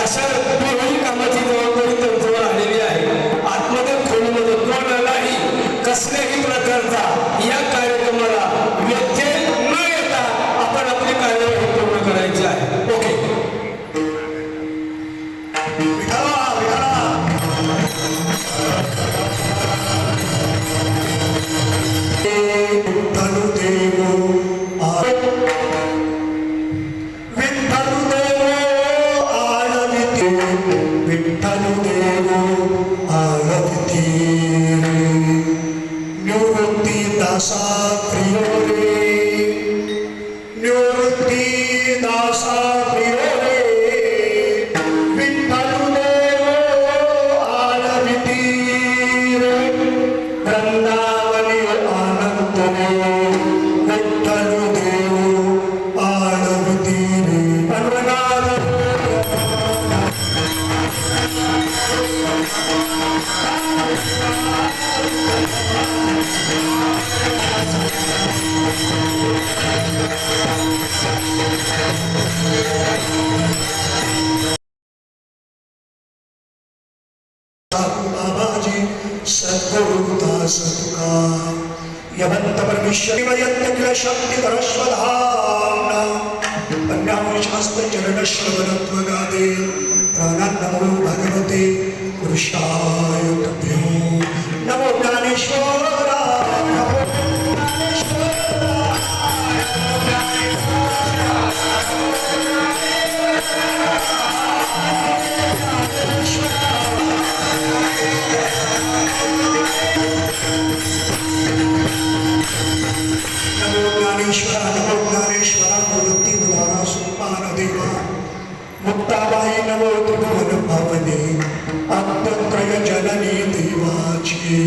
I said. Yoga Tira Yoga Tita Sakriya श्रवणत्वगादे श्रवणत्व नमो भगवते पुरुषाय नमो ज्ञानेश्वर। मुक्ताबाई नमो त्रिभुवन भवने अन्तत्रय जननी देवाची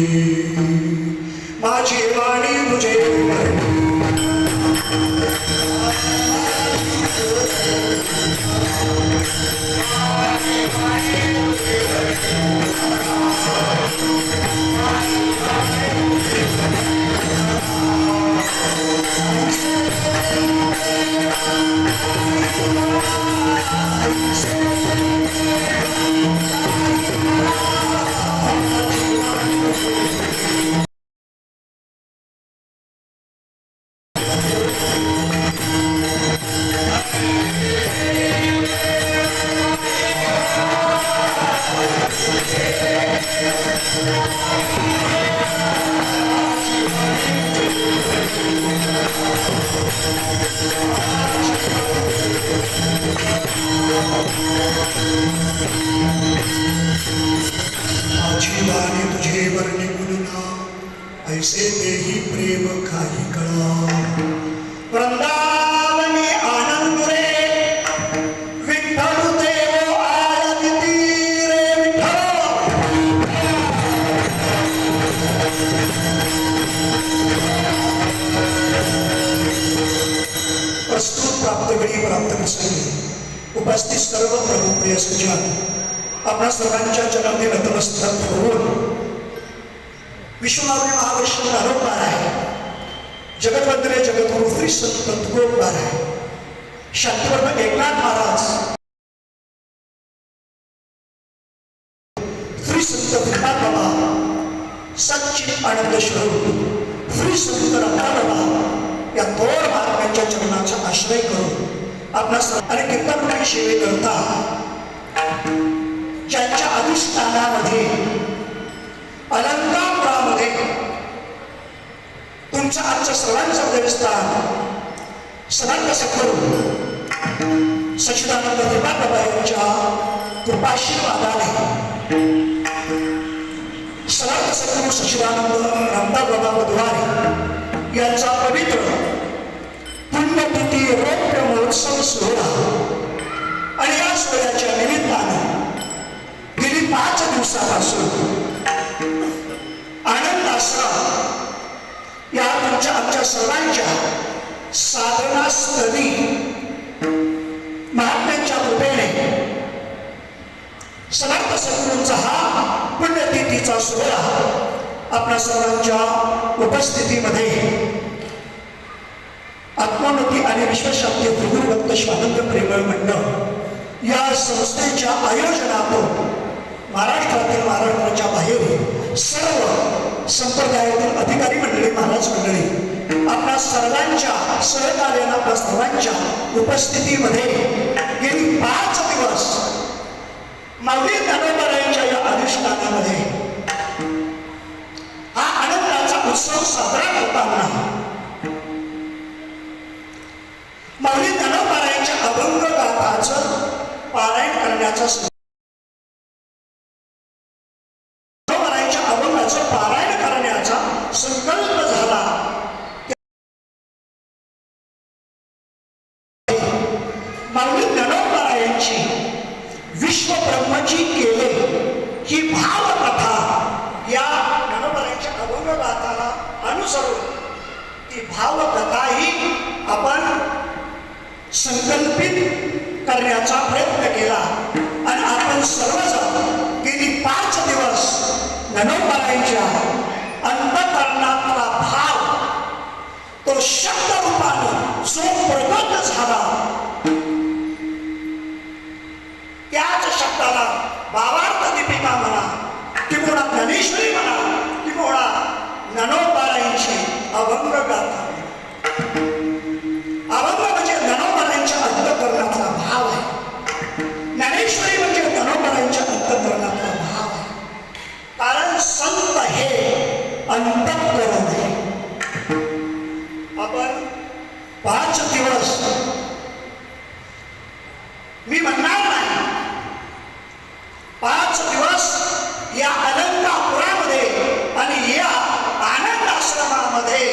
सर्व प्रभूप्रिय सज्जन आपणा सर्वांच्या चरणी नतमस्तक होऊन विश्वमावली महावैष्णव आरोपणार आहे. जगतवंदरे जगतगुरु श्री संत तुकोबार आहे. शांतीवर्ण एकनाथ महाराज सच्चिदानंद कृपा बाबा यांच्या कृपाशीर्वादाने सर्वांत सखरू सच्चिदानंद रामदास बाबा मधुवारे यांचा पवित्र पुण्यतिथी रौप्य महोत्सव सोहळा. आणि या सोहळ्याच्या निमित्ताने गेली पाच दिवसापासून आनंद आश्रम या तुमच्या आमच्या सर्वांच्या साधनास्थळी महात्म्यांच्या कृपेने समर्थ सद्गुरूंचा हा पुण्यतिथीचा सोहळा आपल्या सर्वांच्या उपस्थितीमध्ये आत्मोन्नती आणि विश्वशांती गुरुभक्त स्वानंद प्रेमळ मंडळ या संस्थेच्या आयोजनातून महाराष्ट्रातील महाराष्ट्राच्या बाहेर सर्व संप्रदायातील अधिकारी मंडळी महाराज मंडळी आपल्या सर्वांच्या सहकार्याला आपल्या सर्वांच्या उपस्थितीमध्ये पाच दिवस माऊली ज्ञानोबारायांच्या या अनुष्ठानामध्ये हा आनंदाचा उत्सव साजरा करताना माऊली ज्ञानोबारायांच्या अभंग गाथाचं पारायण करण्याचा ज्ञानोबारायांच्या अंतकरणातला भाव तो शब्द रूपाने जो प्रगत झाला. त्याच शब्दाला भावार्थ दीपिका म्हणा किंवा ज्ञानेश्वरी म्हणा किंवा ज्ञानोबारायांची अभंग गाथा अभंग म्हणजे ज्ञानोबारायांच्या अंतकरणातला भाव आहे. ज्ञानेश्वरी म्हणजे ज्ञानोबारायांच्या अंतकरणात भाव आहे कारण संत हे अंतकरण. आहे आपण पाच दिवस मी म्हणणार नाही. पाच दिवस या अनंतापुरामध्ये आणि या आनंद आश्रमामध्ये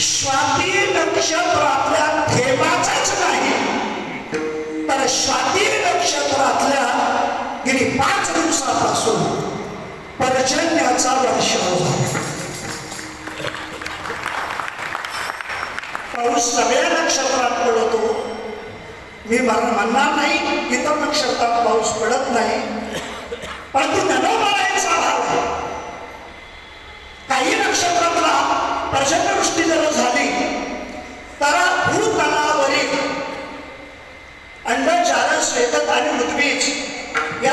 स्वाती नक्षत्रातल्या थेंबाचाच नाही तर स्वाती नक्षत्रातल्या आपल्या पाच दिवसापासून पर्जन्याचा वर्षाव झाला पाऊस सगळ्या नक्षत्रात पडतो मी म्हणणार नाही इतर नक्षत्रात पाऊस पडत नाही परंतु नवमारायचा भाव आहे. काही नक्षत्र पर्जन्यवृष्टी जर झाली तर भूतलावरील अंडचार श्वेतक आणि मृत्वीज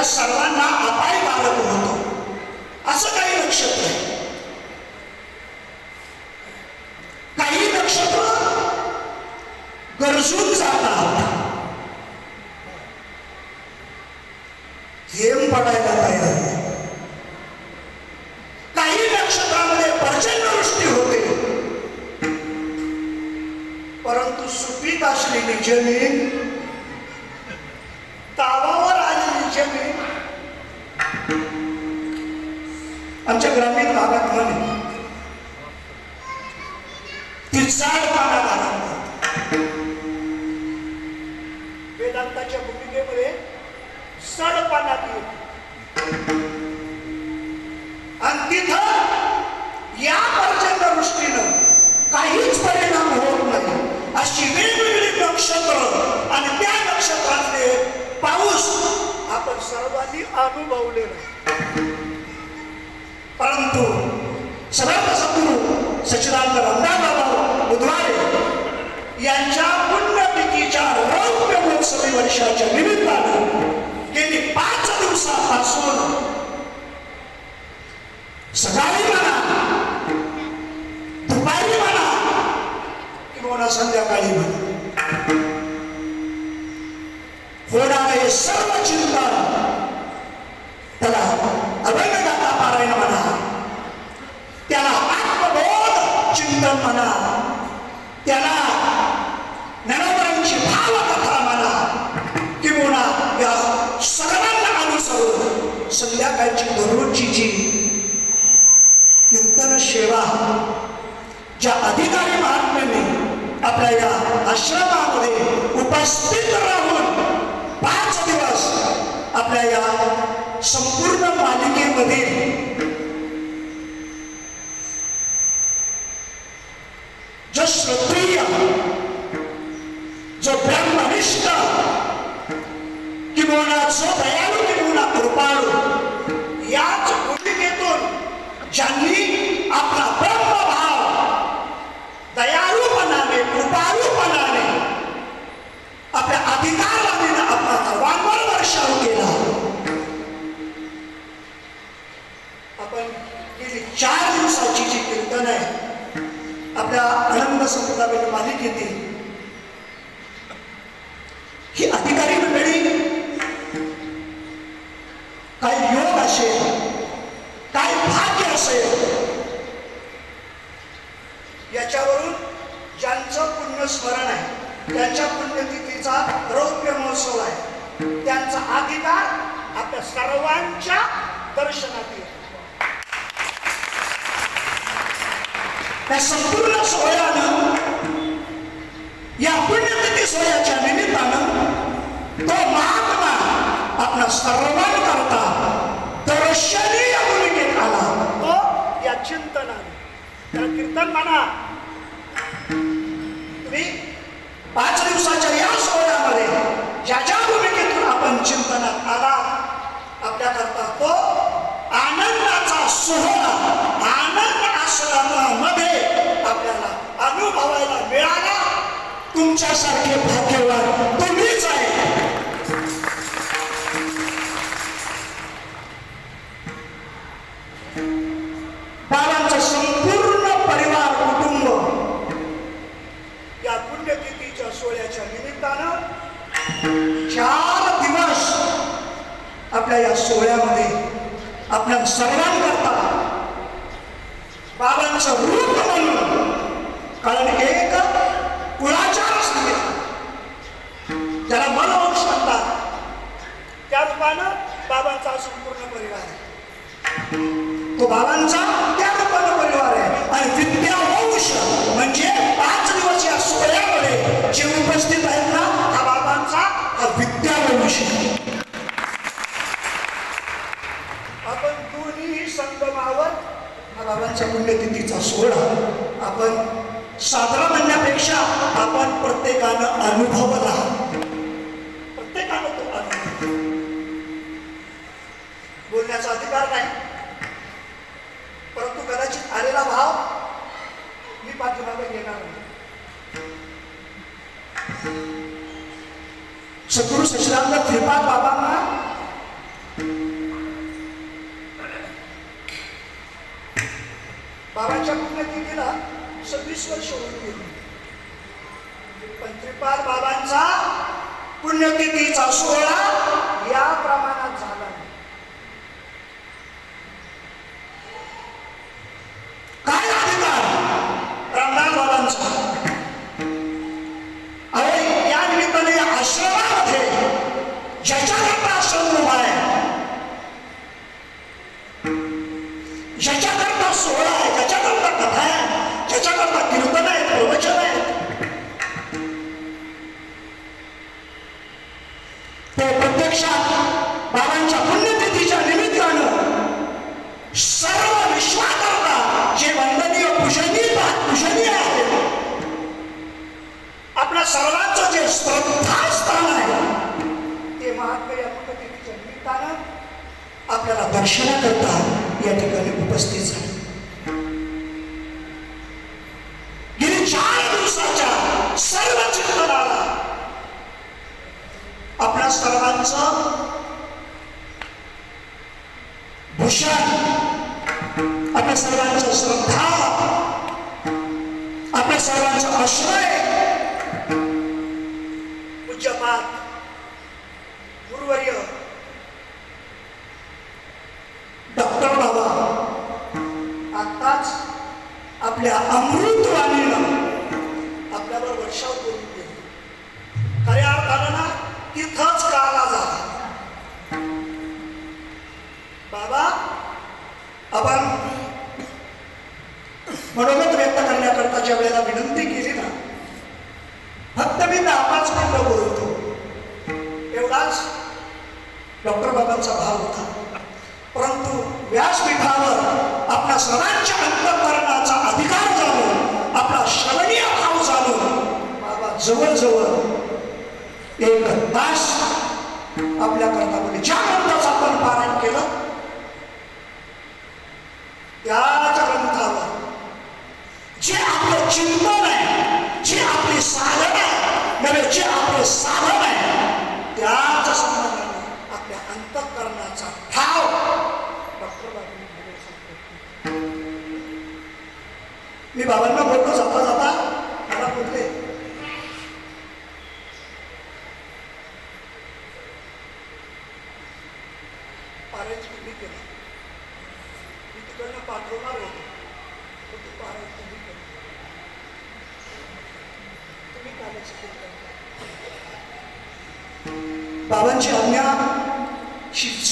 या सर्वांना अपाय बालक होतो असं काही नक्षत्र आहे. काही नक्षत्र गरजून जातात थेंब पडायला तयार काही नक्षत्रामध्ये पर्जन्यवृष्टी होते. परंतु सुपीत असलेली जमीन ती याच्या वर्षाच्या निमित्तानं गेली पाच दिवसापासून सकाळी म्हणा दुपारी म्हणा किंवा संध्याकाळी म्हणा. होणारे हे सर्व चिंतन त्याला अभयदाता पारायण म्हणा त्याला आत्मबोध चिंतन म्हणा. संध्याकाळची दररोजची जी कीर्तन सेवा ज्या अधिकारी महात्म्यांनी आपल्या या आश्रमामध्ये उपस्थित राहून पाच दिवस आपल्या या संपूर्ण मालिकेमधील जो श्रोत्रिय जो ब्रह्मनिष्ठ किंवा जो दया ज्यांनी आपला ब्रह्मभाव दयाळूपणाने कृपाळूपणाने आपल्या अधिकारवादीनं आपला सर्वांवर वर्षाव केला. आपण गेली चार दिवसाची जी कीर्तन आहे आपल्या आनंद संपदाबेन मालिकेतील ही अधिकारी मंडळी काही योग असेल असेल याच्यावरून ज्यांचं पुण्यस्मरण आहे त्यांच्या पुण्यतिथीचा रौप्य महोत्सव आहे. त्यांचा अधिकार आपल्या सर्वांच्या दर्शनात येईल त्या संपूर्ण सोहळ्यानं या पुण्यतिथी सोहळ्याच्या निमित्तानं तो महात्मा आपला सर्वांकरता दर्शनी तो या चिंतनाने त्याला कीर्तन म्हणा. तुम्ही पाच दिवसाच्या या सोहळ्यामध्ये ज्या ज्या भूमिकेतून आपण चिंतनात आला आपल्याकरता तो आनंदाचा सोहळा आनंद आश्रमामध्ये आपल्याला अनुभवायला मिळाला. तुमच्यासारखे भाग्यवान आपल्या या सोहळ्यामध्ये आपल्या सर्वांकरता बाबांचं रूप म्हणून कारण एक कुळाचार असते. त्याला मनवंश म्हणतात त्या रूपानं बाबांचा संपूर्ण परिवार आहे. तो बाबांचा त्या रूपानं परिवार आहे. आणि विद्यावंश म्हणजे पाच दिवस या सोहळ्यामध्ये जे उपस्थित आहेत ना हा बाबांचा हा विद्यावंश आहे. आपण दोन्ही हा बाबांच्या पुण्यतिथीचा सोहळा. आपण साजरा म्हणण्यापेक्षा आपण प्रत्येकानं अनुभवला प्रत्येकानं तो अनुभव. बोलण्याचा अधिकार नाही. परंतु कदाचित आलेला भाव मी पाठीमागे घेणार नाही. सद्गुरु सचिदानंद त्रिपाद बाबांना बाबांच्या पुण्यतिथीला सव्वीस वर्ष होऊन गेली. पण त्रिपाद बाबांचा पुण्यतिथीचा सोहळा या प्रमाणात कथा आहे ज्याच्याकरता कीर्तन आहे प्रवचन आहे ते प्रत्यक्षात बाबांच्या पुण्यतिथीच्या निमित्तानं सर्व विश्वाकरता जे वंदनीय पूजनीय पूजनीय आहे आपल्या सर्वांचं जे श्रद्धास्थान आहे ते महात्मा या पुण्यतिथीच्या निमित्तानं आपल्याला दर्शनाकरता या ठिकाणी उपस्थित झाले. दिवसाच्या सर्व चिंतनाला आपल्या सर्वांचं भूषण आपल्या सर्वांचं श्रद्धा आपल्या सर्वांचं आश्रय पूज्यपात गुरुवर्य डॉक्टर बाबा आताच आपल्या अमृतवाणी गेले खऱ्या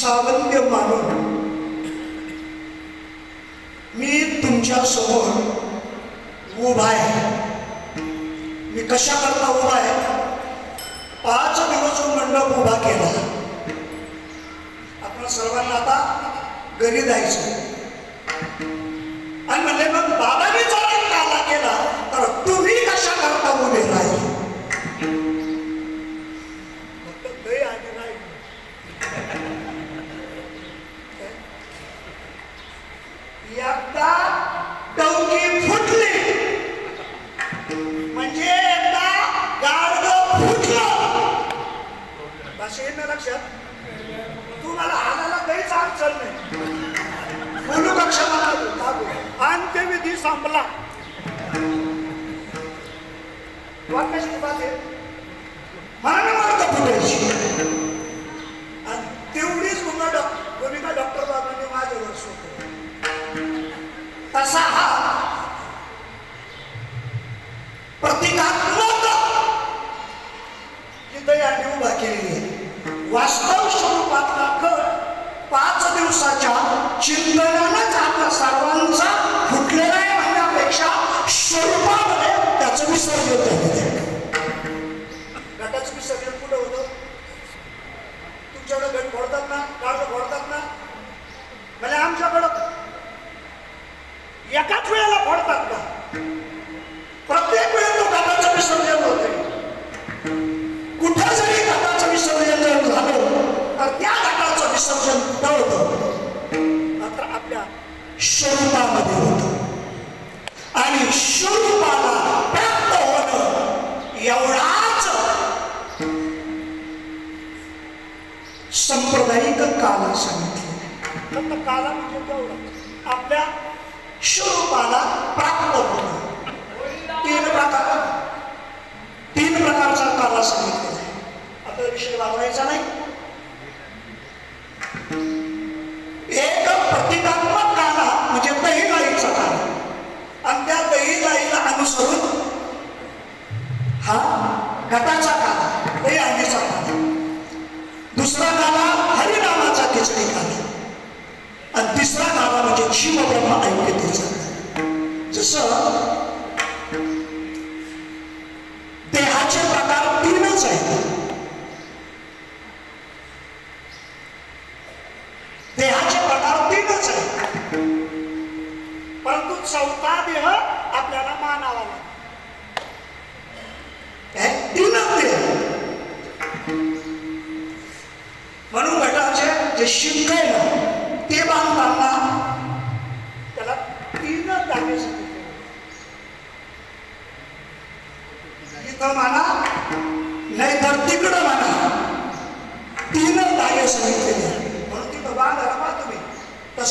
सावंत मानून मी तुमच्यासमोर उभा आहे. मी कशा करता उभा आहे? पाच दिवस मंडप उभा केला आपण सर्वांना आता घरी जायचं. आणि म्हणजे मग बाबांनी एकदा डौकी फुटली. म्हणजे एकदा गाडग फुटलं. बस येईल ना लक्षात? तू मला हाताला काहीच अडचण नाही. बोलू का क्षमा अंत्यविधी संपला. वाटण्याची बात आहे? मला नाही वाटतं वास्तव स्वरूपातला कर पाच दिवसाच्या चिंतनानंच आपल्या सर्वांचा फुटलेला आहे म्हणण्यापेक्षा स्वरूपामध्ये त्याचं विसर्जन झालेलं आहे. गटाचं विसर्जन कुठं घटाचा काला हे अंडीचा काला दुसरा काला हरिनामाचा खिचडी काला आणि तिसरा काला म्हणजे शिवब्रह्म ऐक्यतेचा काला जसं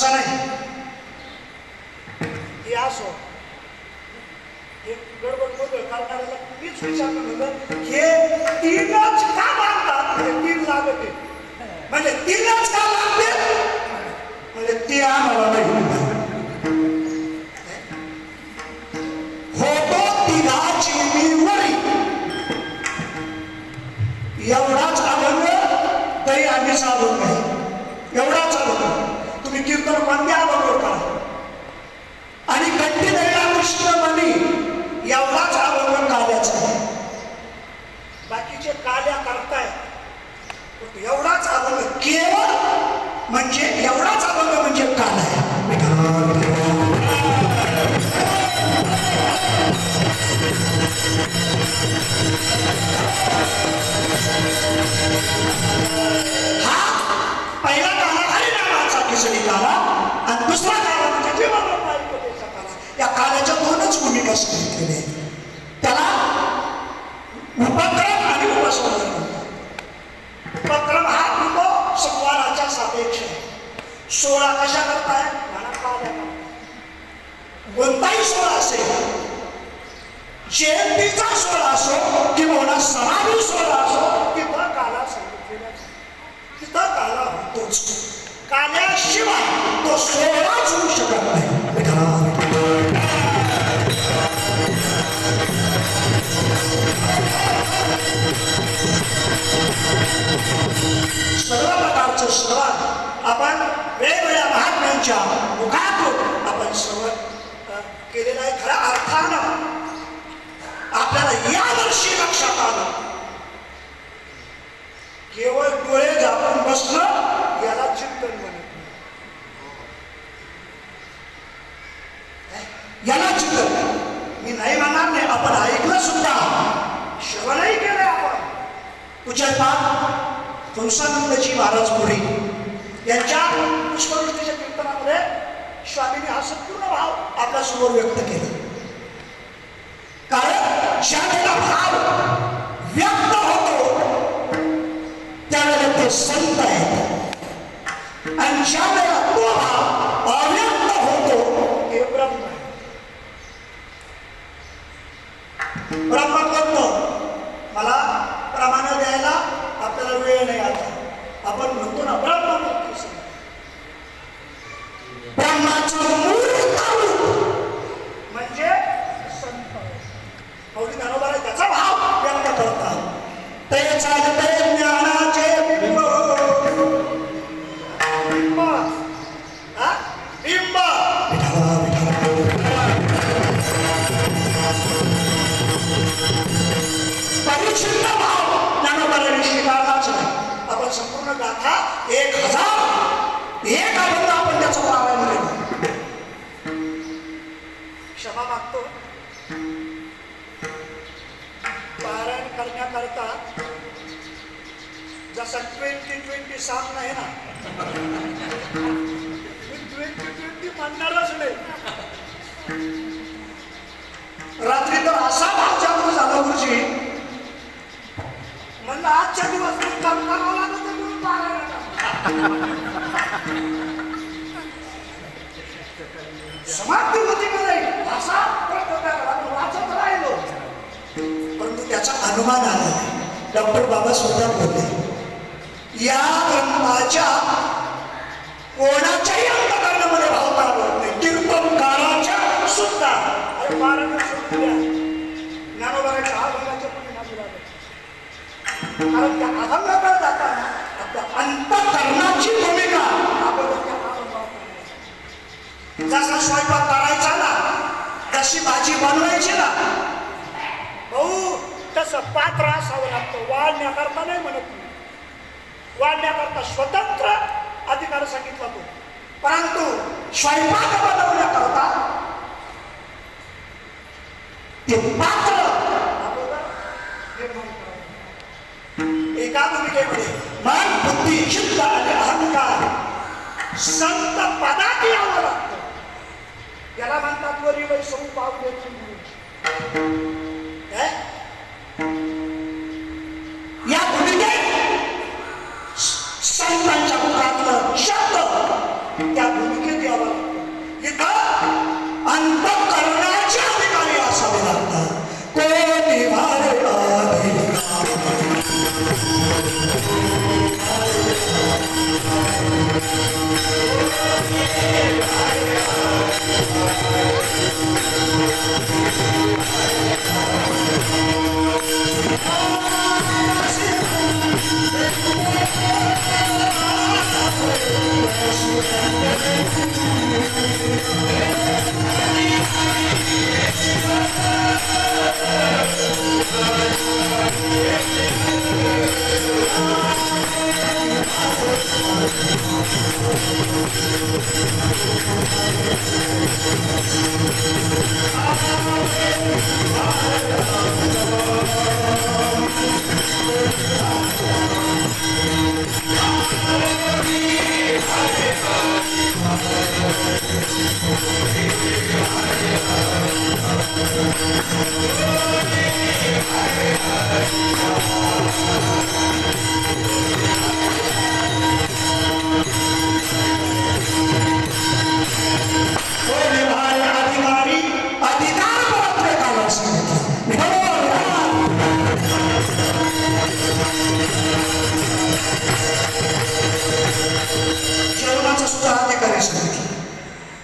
तसा नाही. हे असो. हे गडबड गोंधळ करणाऱ्याला मीच विचारलं होतं हे तीनच का बांधतात तीन लागते. म्हणजे तीनच का लागते? म्हणजे ते आम्हाला नाही होतो तिघाची मी एवढाच अभंग तरी आम्ही अभंग नाही एवढाच अभंग. तुम्ही कीर्तन कोणत्या अभंग आणि कंठी दया कृष्ण मनी? एवढाच अभंग काल्याचा आहे बाकीचे काल्या करताय. एवढाच अभंग केवळ म्हणजे एवढाच अभंग म्हणजे काल आहे. हरिनामाचा खिचडी आणि दुसरा काला म्हणजे जीवनब्रह्म ऐकतेचा काला या काल्याच्या दोनच भूमिका सांगितलेल्या आहेत त्याला उपक्रम आणि उपसंहार उपक्रम हा होतो संवाराच्या सापेक्ष आहे. सोळा कशा करताय? म्हणा काल्या कोणताही सोळा असेल जयंतीचा सोळा असो किंवा समाधी सोळा असो तिथं काला सांगितलेला तिथं काला होतोच काल्याशिवाय तो सोहळाच होऊ शकत नाही. सर्व प्रकारचं श्रवण आपण वेगवेगळ्या महात्म्यांच्या मुखातून आपण श्रवण अ, केलेलं आहे. खऱ्या अर्थानं आपल्याला या वर्षी लक्षात आलं केवळ डोळे झाकून बसणं याला चिंतन म्हणत नाही. याला चिंतन मी नाही म्हणणार नाही आपण ऐकलं सुद्धा श्रवणही केलं आपण पूज्यपाद तुळसानंदजी महाराज यांच्या पुष्पवृष्टीच्या कीर्तनामध्ये स्वामींनी हा संपूर्ण भाव आपल्यासमोर व्यक्त केला. कारण ज्यावेळेला भाव व्यक्त होतो त्यावेळेला ते संत आहेत. आणि ज्या i side of the असा ट्वेंटी ट्वेंटी सामना नाही ना ट्वेंटी ट्वेंटी म्हणणारच नाही. रात्री तर असा भाव जागृत झाला गुरुजी. म्हणलं आजच्या दिवस काम करावं लागत समाप्ती होती का नाही? असा वाचत राहिलो. परंतु त्याचा अनुमान आला डॉक्टर बाबा सुद्धा बोलले या ग्रंथाच्या कोणाच्याही अंतकरणामध्ये भावता पारवत नाही. कीर्तनकाराच्या सुद्धा. अरे पारायण सोडून द्या ज्ञानोबाच्या अभंगाच्या पुढे कारण त्या अभंगाकडे जाताना आपल्या अंतकरणाची भूमिका आपण जसा स्वयंपाक करायचा ना तशी भाजी बनवायची ना. भाऊ तसं पात्र असावं लागतं. वाढण्याकरता नाही म्हणत वाढण्याकरता स्वतंत्र अधिकार सांगितला तो. परंतु स्वयंपाक बनवण्याकरता ते पात्र. एका भूमिकेमध्ये मन बुद्धी चित्त आणि अहंकार संत पदात यावं लागतं. याला म्हणतात वरी वै सौ पावले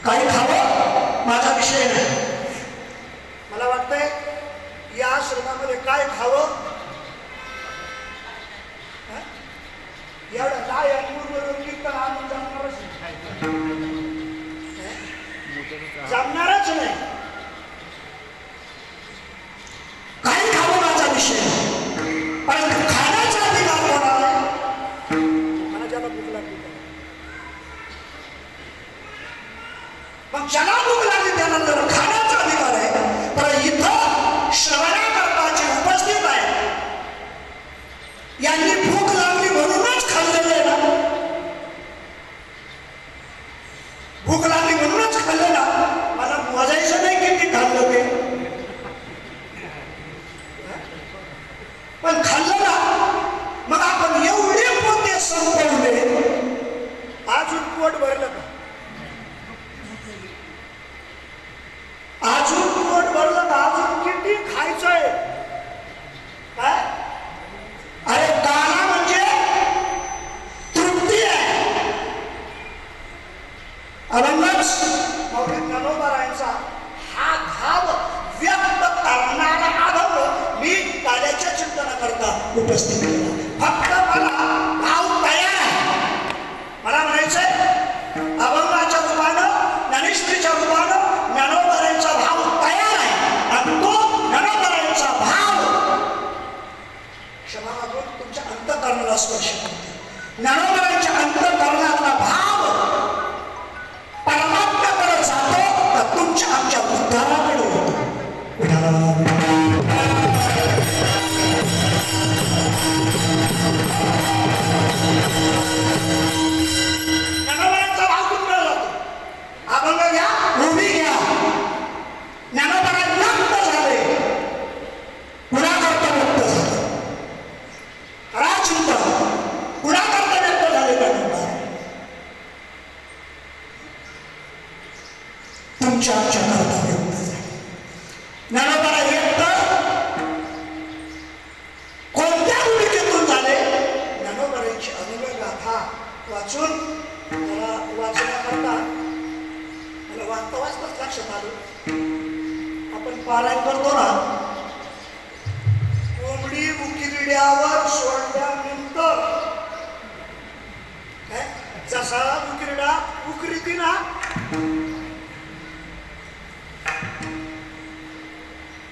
काही खावं माझा विषय नाही. मला वाटतंय या श्रमामध्ये काय खावं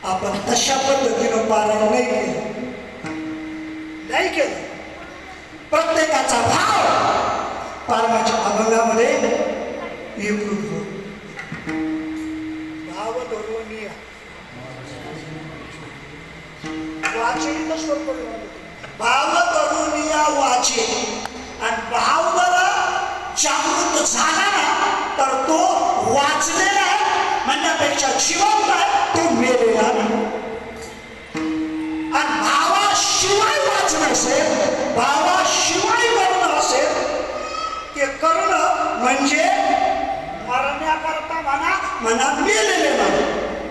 आपण तशा पद्धतीनं पालन नाही केलं. नाही केलं. प्रत्येकाचा भाव पारणाच्या अभंगामध्ये एकूण भाव धर्मनीय वाचे भाव धर्मनीय वाचे आणि भाव जरा जागृत झाला तर तो वाचलेला आहे म्हणण्यापेक्षा जिवंत आहे तो मेलेला नाही आणि भावाशिवाय वाचणं असेल भावाशिवाय करणं असेल ते करणं म्हणजे मरण्याकरता म्हणा म्हणा मेलेले नाही.